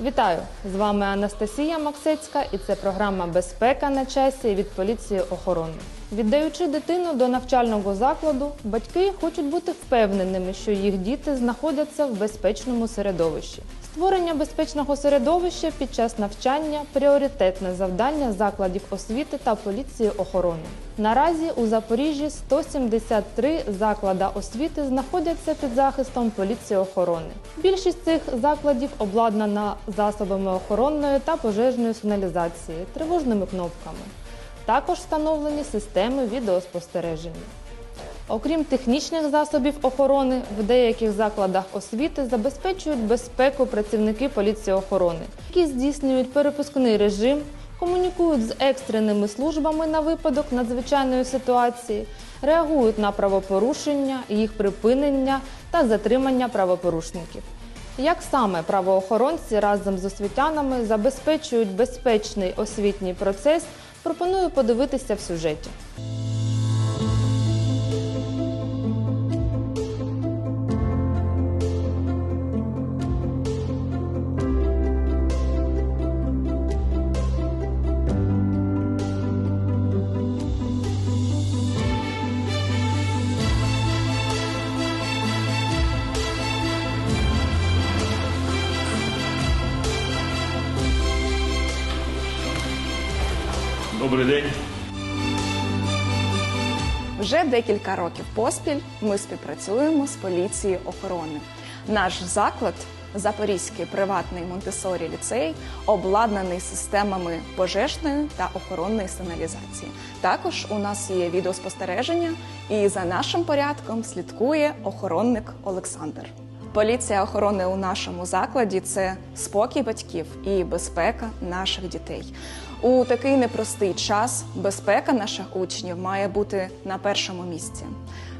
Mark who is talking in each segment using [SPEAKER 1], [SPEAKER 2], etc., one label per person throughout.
[SPEAKER 1] Вітаю! З вами Анастасія Максецька і це програма Безпека на часі від поліції охорони. Віддаючи дитину до навчального закладу, батьки хочуть бути впевненими, що їх діти знаходяться в безпечному середовищі. Створення безпечного середовища під час навчання пріоритетне завдання закладів освіти та поліції охорони. Наразі у Запоріжжі 173 заклади освіти знаходяться під захистом поліції охорони. Більшість цих закладів обладнана засобами охоронної та пожежної сигналізації, тривожними кнопками. Також встановлені системи відеоспостереження. Окрім технічних засобів охорони, в деяких закладах освіти забезпечують безпеку працівники поліції охорони, які здійснюють перепускний режим, комунікують з екстреними службами на випадок надзвичайної ситуації, реагують на правопорушення, їх припинення та затримання правопорушників. Як саме правоохоронці разом з освітянами забезпечують безпечний освітній процес, пропоную подивитися в сюжеті.
[SPEAKER 2] Добрий день.
[SPEAKER 3] Вже декілька років поспіль ми співпрацюємо з поліцією охорони. Наш заклад, Запорізький приватний Монтесорі ліцей, обладнаний системами пожежної та охоронної сигналізації. Також у нас є відеоспостереження, і за нашим порядком слідкує охоронник Олександр. Поліція охорони у нашому закладі це спокій батьків і безпека наших дітей. У такий непростий час безпека наших учнів має бути на першому місці.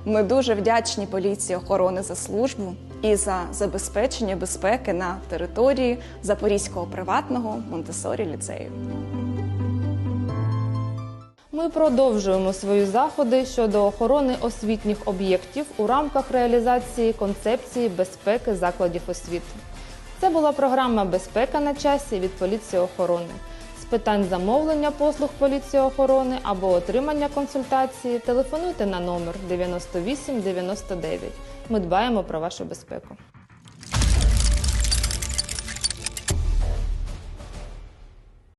[SPEAKER 3] Ми дуже вдячні поліції охорони за службу і за забезпечення безпеки на території Запорізького приватного Монтесорі ліцею.
[SPEAKER 1] Ми продовжуємо свої заходи щодо охорони освітніх об'єктів у рамках реалізації концепції безпеки закладів освіти. Це була програма Безпека на часі від поліції охорони. Питань замовлення послуг поліції охорони або отримання консультації телефонуйте на номер 98 99. Ми дбаємо про вашу безпеку.